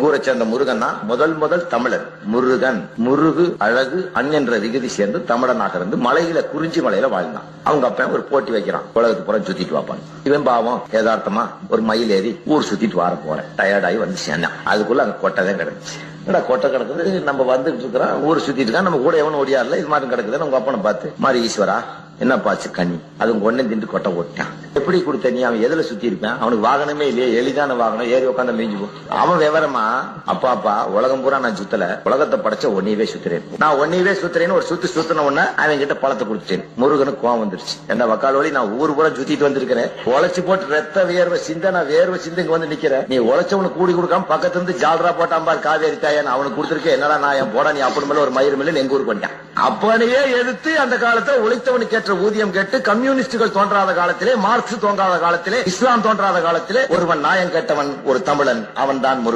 ஊரை சேர்ந்த முருகன் தான் முதல் முதல் தமிழன் முருகன் முருகு அழகு அண் என்ற விகுதி சேர்ந்து தமிழனாக இருந்து மலையில குறிஞ்சி மலையில வாழ்ந்தான். அவங்க அப்ப ஒரு போட்டி வைக்கிறான். உலகத்து புறம் சுத்திட்டு வாப்பான். இவன் பாவம் யதார்த்தமா ஒரு மயில் ஏறி ஊர் சுத்திட்டு வர போறேன். டயர்டாகி வந்து சேர்ந்தான் அதுக்குள்ள அங்க கொட்டை தான் கிடந்துச்சு. என்னடா கொட்டை கிடக்குது? நம்ம வந்துட்டு இருக்கிறோம் ஊர் சுத்திட்டு இருக்கான் நம்ம கூட எவனும் ஓடியாருல இது மாதிரி கிடக்குதுன்னு உங்க அப்பனை பார்த்து மாதிரி ஈஸ்வரா என்னப்பாச்சு கனி? அது ஒன்னு திண்டு கொட்டை ஓட்டான் எப்படி கொடுத்த நீ? அவன் எதுல சுத்தி இருப்பான் அவனுக்கு வாகனமே இல்லையே. எளிதான வாகனம். ஏறி உட்காந்து மேய்ஞ்சு போ. அவன் விவரமா? அப்பா அப்பா உலகம் பூரா நான் சுத்தல. உலகத்தை படைச்ச ஒன்னையவே சுத்துறேன். நான் ஒன்னையவே சுத்துறேன்னு ஒரு சுத்து சுத்தின உடனே அவன் கிட்ட பழத்தை கொடுத்துட்டேன். முருகனுக்கு கோவம் வந்துருச்சு. என்ன வக்கால் வழி நான் ஊர் பூரா சுத்திட்டு வந்திருக்கிறேன். உழைச்சு போட்டு ரத்த வியர்வை சிந்த நான் வேர்வை சிந்த இங்க வந்து நிக்கிறேன். நீ உழைச்சவனுக்கு கூடி கொடுக்காம பக்கத்துல இருந்து ஜால்ரா போட்டான் பார் காவேரி தாயன் அவனுக்கு கொடுத்துருக்க என்னடா நான் என் போடா நீ அப்படி மேல ஒரு மயிர் மேல எங்க ஊருக்கு வந்துட்டான். அப்பனையே எதிர்த்து அந்த காலத்துல உழைத்தவனுக்கு ஏற்ற ஊதியம் கேட்டு கம்யூனிஸ்டுகள் தோன்றாத காலத்திலே மார்க்ஸ் தோன்றாத காலத்திலே இஸ்லாம் தோன்றாத காலத்திலே ஒருவன் நாயம் கேட்டவன் ஒரு தமிழன். அவன் தான்